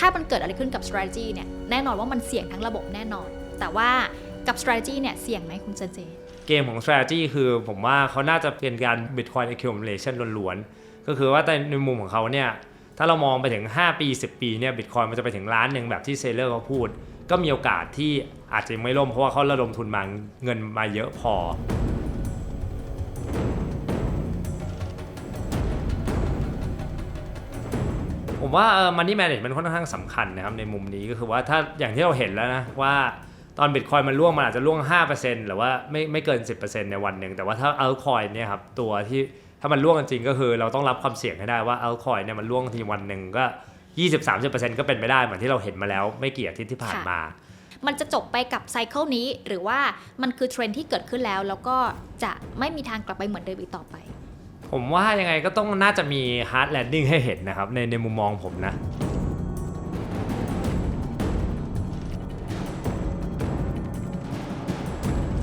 ถ้ามันเกิดอะไรขึ้นกับ strategy เนี่ยแน่นอนว่ามันเสี่ยงทั้งระบบแน่นอน แต่ว่ากับ strategy เนี่ยเสี่ยงไหมคุณเจเจ เกมของ strategy คือผมว่าเขาน่าจะเป็นการ Bitcoin accumulation ล้วนๆ ก็คือว่าในในมุมของเขาเนี่ยถ้าเรามองไปถึง 5 ปี 10 ปีเนี่ย Bitcoin มันจะไปถึงล้านหนึ่งแบบที่เซเลอร์เขาพูด ก็มีโอกาสที่อาจจะไม่ล่มเพราะว่าเขาระดมทุนมาเงินมาเยอะพอ ผมว่ามันนี่แมネจมันค่อนข้างสำคัญนะครับในมุมนี้ก็คือว่าถ้าอย่างที่เราเห็นแล้วนะว่าตอนบิตคอยมันร่วงมันอาจจะร่วง 5%หรือว่าไม่ไม่เกิน 10%ในวันหนึ่งแต่ว่าถ้าอัลคอยเนี่ยครับตัวที่ถ้ามันร่วงจริงก็คือเราต้องรับความเสี่ยงให้ได้ว่าอัลคอยเนี่ยมันร่วงทีวันหนึ่งก็ 20-30%ก็เป็นไปได้เหมือนที่เราเห็นมาแล้วไม่กี่อาทิตย์ที่ผ่านมา มันจะจบไปกับไซเคิลนี้หรือว่ามันคือเทรนที่เกิดขึ้นแล้ว แล้วก็จะไม่มีทางกลับไปเหมือนเดิมอีกต่อไป ผมว่ายังไงก็ต้องน่าจะมี hard landing ให้เห็นนะครับ ในในมุมมองผมนะ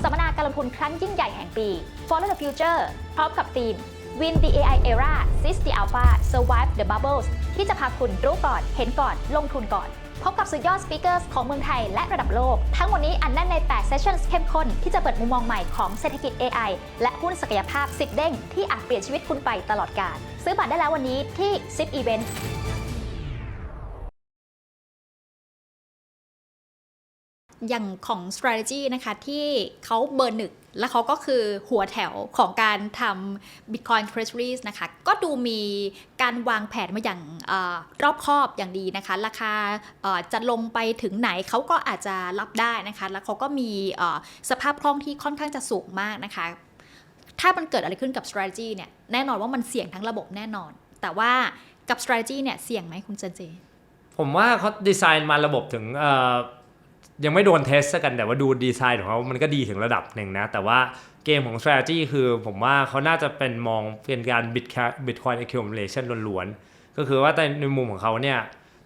สัมมนาการลงทุนครั้งยิ่งใหญ่แห่งปี Follow the Future พร้อมกับทีม Win the AI Era Seize the Alpha Survive the Bubbles ที่จะพาคุณรู้ก่อน เห็นก่อน ลงทุนก่อน พบกับสุดยอดสปีกเกอร์ของเมืองไทยและระดับโลก ทั้งหมดนี้อันแน่นใน 8 Sessions เข้มข้น ที่จะเปิดมุมมองใหม่ของเศรษฐกิจ AI และหุ้นศักยภาพ 10 เด้ง ที่อาจเปลี่ยนชีวิตคุณไปตลอดกาลซื้อบัตรได้แล้ววันนี้ที่ SIP Event อย่างของ strategy นะคะที่เขาเบอร์หนึ่งแล้วเขาก็คือหัวแถวของการทำ Bitcoin Treasuries นะคะ ก็ดูมีการวางแผนมาอย่างอรอบคอบอย่างดีนะคะ ราคาจะลงไปถึงไหนเขาก็อาจจะรับได้นะคะ แล้วเขาก็มีสภาพคล่องที่ค่อนข้างจะสูงมากนะคะ ถ้ามันเกิดอะไรขึ้นกับ strategy เนี่ย แน่นอนว่ามันเสี่ยงทั้งระบบแน่นอน แต่ว่ากับ strategy เนี่ย เสี่ยงไหมคุณเจนเจ ผมว่าเขาดีไซน์มาระบบถึง ยังไม่โดนเทสกันแต่ว่าดูดีไซน์ของเขามันก็ดีถึงระดับหนึ่งนะ แต่ว่าเกมของ strategy คือผมว่าเขาน่าจะเป็นมองเป็นการ bitcoin accumulation ล้วนๆ ก็คือว่าในในมุมของเขาเนี่ย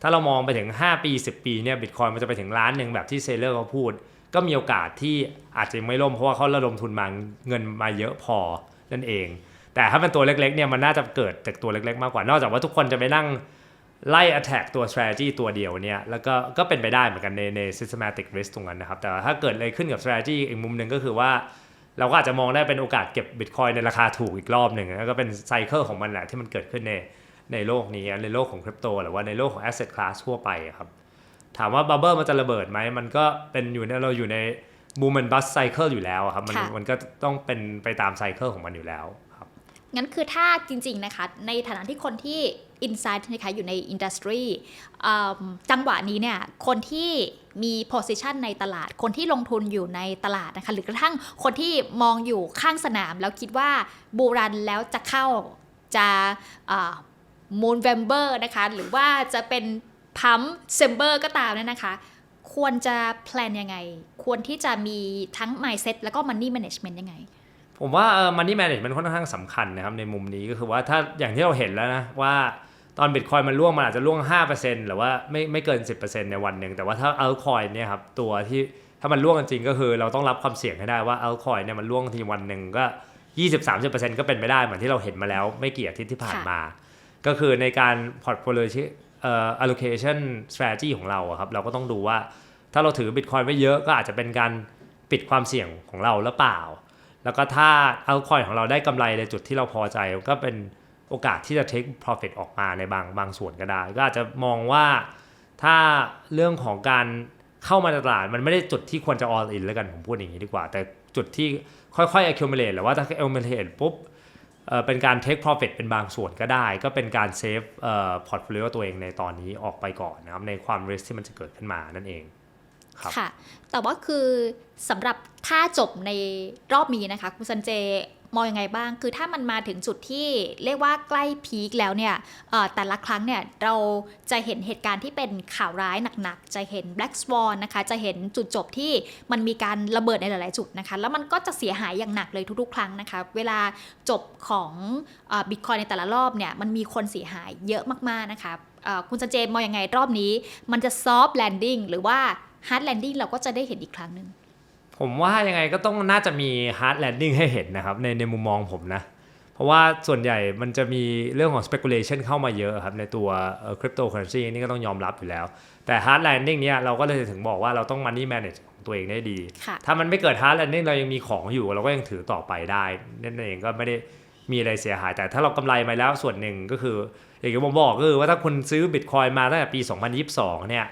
ถ้าเรามองไปถึง 5 ปี 10 ปีเนี่ย Bitcoin มันจะไปถึงล้านหนึ่งแบบที่เซเลอร์เขาพูด ก็มีโอกาสที่อาจจะไม่ล่มเพราะว่าเขาระดมทุนมาเงินมาเยอะพอนั่นเอง แต่ถ้าเป็นตัวเล็กๆเนี่ยมันน่าจะเกิดจากตัวเล็กๆ มากกว่านอกจากว่าทุกคนจะไปนั่ง ไล่ attack ตัว strategy ตัวเดียวเนี่ยแล้วก็ก็เป็นไปได้เหมือนกันในใน systematic risk ตรงนั้นนะครับ แต่ว่าถ้าเกิดอะไรขึ้นกับ strategy อีกมุมหนึ่งก็คือว่า เราก็อาจจะมองได้เป็นโอกาสเก็บ bitcoin ในราคาถูกอีกรอบหนึ่งแล้วก็เป็นไซเคิลของมันแหละที่มันเกิดขึ้นในในโลกนี้ในโลกของคริปโตหรือว่าในโลกของ asset class ทั่วไปอะครับถามว่าบับเบิลมันจะระเบิดไหมมันก็เป็นอยู่ในเราอยู่ใน boom and bust cycle อยู่แล้วอะครับมันค่ะมันก็ต้องเป็นไปตามไซเคิลของมันอยู่แล้วครับงั้นคือถ้าจริง ๆนะคะ ในฐานะที่คนที่ inside นะคะอยู่ในอินดัสทรีจังหวะนี้เนี่ยคนที่มี position ในตลาด คนที่ลงทุนอยู่ในตลาดนะคะหรือกระทั่งคนที่มองอยู่ข้างสนาม แล้วคิดว่าบูรันแล้วจะเข้าจะมูนเวมเบอร์นะคะหรือว่าจะเป็นพัมเซมเบอร์ก็ตามเนี่ยนะคะ ควรจะแพลนยังไง ควรที่จะมีทั้ง mindset แล้วก็ money management ยังไง ผมว่า money management ค่อนข้างสำคัญนะครับในมุมนี้ก็คือว่าถ้าอย่างที่เราเห็นแล้วนะว่า ตอนบิตคอยมันร่วงมันอาจจะร่วง 5%หรือว่าไม่ไม่เกิน 10%ในวันหนึ่งแต่ว่าถ้าอัลคอยเนี่ยครับตัวที่ถ้ามันร่วงจริงๆก็คือเราต้องรับความเสี่ยงให้ได้ว่าอัลคอยเนี่ยมันร่วงทีวันหนึ่งก็ 20-30%ก็เป็นไปได้เหมือนที่เราเห็นมาแล้วไม่กี่อาทิตย์ที่ผ่านมา ก็คือในการ portfolio เอ่อ allocation strategy ของเราอะครับเราก็ต้องดูว่าถ้าเราถือ Bitcoin ไว้เยอะก็อาจจะเป็นการปิดความเสี่ยงของเราหรือเปล่า แล้วก็ถ้าเอาคอยของเราได้กำไรในจุดที่เราพอใจก็เป็น โอกาสที่จะ take profit ออกมาในบางบางส่วนก็ได้ ก็อาจจะมองว่าถ้าเรื่องของการเข้ามาตลาดมันไม่ได้จุดที่ควรจะ all in แล้วกันผมพูดอย่างนี้ดีกว่า แต่จุดที่ค่อยๆ accumulate หรือว่าถ้า accumulate ปุ๊บเป็นการ take profit เป็นบางส่วนก็ได้ ก็เป็นการ save เอ่อ portfolio ตัวเองในตอนนี้ออกไปก่อนนะครับในความ risk ที่มันจะเกิดขึ้นมานั่นเอง ค่ะ แต่ว่าคือสำหรับถ้าจบในรอบนี้นะคะ คุณซันเจมองยังไงบ้าง คือถ้ามันมาถึงจุดที่เรียกว่าใกล้พีคแล้วเนี่ยแต่ละครั้งเนี่ยเราจะเห็นเหตุการณ์ที่เป็นข่าวร้ายหนักๆ จะเห็น Black Swan นะคะ จะเห็นจุดจบที่มันมีการระเบิดในหลายๆ จุดนะคะ แล้วมันก็จะเสียหายอย่างหนักเลยทุกๆ ครั้งนะคะ เวลาจบของบิตคอยในแต่ละรอบเนี่ยมันมีคนเสียหายเยอะมากๆ นะคะคุณซันเจมองยังไงรอบนี้ มันจะ soft landing หรือว่า hard landing เราก็จะได้เห็นอีกครั้งหนึ่งผมว่ายังไงก็ต้องน่าจะมี hard landing ให้เห็นนะครับ ในในมุมมองผมนะ เพราะว่าส่วนใหญ่มันจะมีเรื่องของ speculation เข้ามาเยอะครับ ในตัวเอ่อ cryptocurrency นี่ก็ต้องยอมรับอยู่แล้ว แต่ hard landing เนี่ยเราก็เลยถึงบอกว่าเราต้อง money manage ของตัวเองได้ดีค่ะถ้ามันไม่เกิด hard landing เรายังมีของอยู่ เราก็ยังถือต่อไปได้นั่นเองก็ไม่ได้มีอะไรเสียหาย แต่ถ้าเรากำไรมาแล้วส่วนหนึ่งก็คืออย่างที่ผมบอกก็คือว่าถ้าคุณซื้อบิตคอยมาตั้งแต่ปี 2022 เนี่ย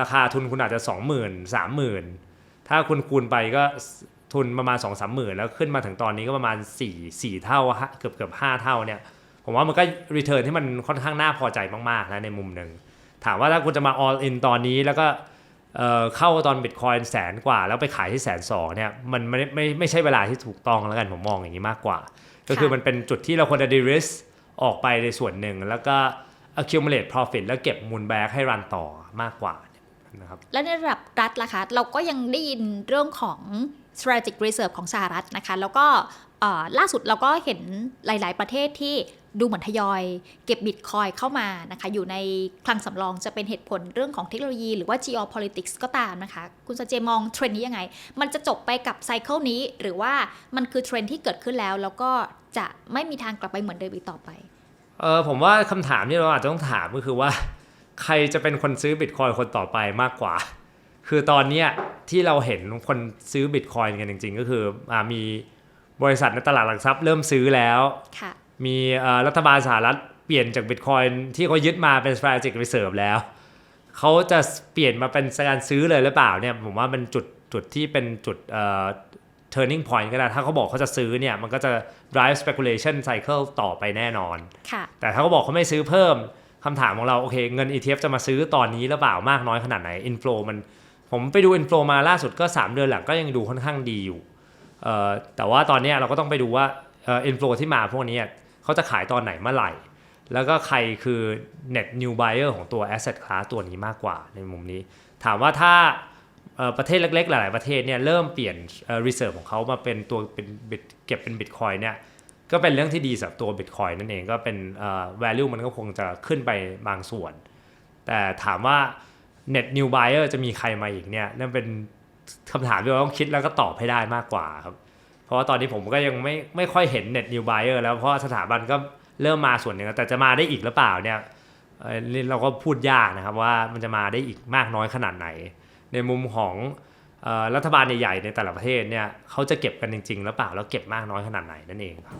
ราคาทุนคุณอาจจะ 20,000 30,000 ถ้าคุณคูณไปก็ทุนประมาณ 2 3 0 0 0 0แล้วขึ้นมาถึงตอนนี้ก็ประมาณ 4 4 เท่าห้าเกือบเกือบ5เท่าเนี่ยผมว่ามันก็ return ที่มันค่อนข้างน่าพอใจมากๆนะในมุมหนึ่งถามว่าถ้าคุณจะมา all in ตอนนี้แล้วก็เอ่อเข้าตอนบิตคอยแสนกว่า แล้วไปขายที่แสนสองเนี่ยมันไม่ไม่ไม่ใช่เวลาที่ถูกต้องแล้วกันผมมองอย่างนี้มากกว่า ก็คือมันเป็นจุดที่เราควรจะ de-risk ออกไปในส่วนหนึ่ง แล้วก็ accumulate profit แล้วเก็บมูลแบ็กให้รันต่อมากกว่า นะครับและในระดับรัฐล่ะคะเราก็ยังได้ยินเรื่องของ strategic reserve ของสหรัฐนะคะ แล้วก็เอ่อล่าสุดเราก็เห็นหลาย ๆ ประเทศที่ดูเหมือนทยอย เก็บบิตคอยเข้ามานะคะ อยู่ในคลังสำรองจะเป็นเหตุผลเรื่องของเทคโนโลยีหรือว่า geopolitics ก็ตามนะคะ คุณสเจมองเทรนด์นี้ยังไง มันจะจบไปกับไซเคิลนี้ หรือว่ามันคือเทรนด์ที่เกิดขึ้นแล้ว แล้วก็จะไม่มีทางกลับไปเหมือนเดิมอีกต่อไปเออผมว่าคำถามที่เราอาจจะต้องถามก็คือว่า ใครจะเป็นคนซื้อบิตคอยคนต่อไปมากกว่า คือตอนเนี้ยที่เราเห็นคนซื้อบิตคอยกันจริง ๆ ก็คืออามีบริษัทในตลาดหลักทรัพย์เริ่มซื้อแล้วค่ะมีเอ่อรัฐบาลสหรัฐเปลี่ยนจากบิตคอยที่เขายึดมาเป็น strategic reserve แล้วเขาจะเปลี่ยนมาเป็นการซื้อเลยหรือเปล่าเนี่ยผมว่าเป็นจุดจุดที่เป็นจุดเอ่อ turning point ก็ได้ถ้าเขาบอกเขาจะซื้อเนี่ยมันก็จะ drive speculation cycle ต่อไปแน่นอนค่ะแต่ถ้าเขาบอกเขาไม่ซื้อเพิ่ม คำถามของเราโอเคเงิน ETF จะมาซื้อตอนนี้หรือเปล่ามากน้อยขนาดไหน inflow มันผมไปดู inflow มาล่าสุดก็ 3 เดือนหลังก็ยังดูค่อนข้างดีอยู่แต่ว่าตอนนี้เราก็ต้องไปดูว่าอ่อ inflow ที่มาพวกนี้เขาจะขายตอนไหนเมื่อไหร่ แล้วก็ใครคือ net new buyer ของตัว asset class ตัวนี้มากกว่าในมุมนี้ ถามว่าถ้าประเทศเล็กๆ หลาย ๆ ประเทศเนี่ยเริ่มเปลี่ยน reserve ของเขามาเป็นตัวเป็นเก็บเป็น bitcoin เนี่ย ก็เป็นเรื่องที่ดีสำหรับตัว Bitcoin นั่นเองก็เป็น value มันก็คงจะขึ้นไปบางส่วน แต่ถามว่า net new buyer จะมีใครมาอีกเนี่ยนั่นเป็นคำถามที่เราต้องคิดแล้วก็ตอบให้ได้มากกว่าครับ เพราะว่าตอนนี้ผมก็ยังไม่ไม่ค่อยเห็น net new buyer แล้วเพราะสถาบันก็เริ่มมาส่วนหนึ่งแล้วแต่จะมาได้อีกหรือเปล่าเนี่ยเราก็พูดยากนะครับว่ามันจะมาได้อีกมากน้อยขนาดไหน ในมุมของรัฐบาลใหญ่ๆในแต่ละประเทศเนี่ยเขาจะเก็บกันจริงๆหรือเปล่าแล้วเก็บมากน้อยขนาดไหนนั่นเองครับ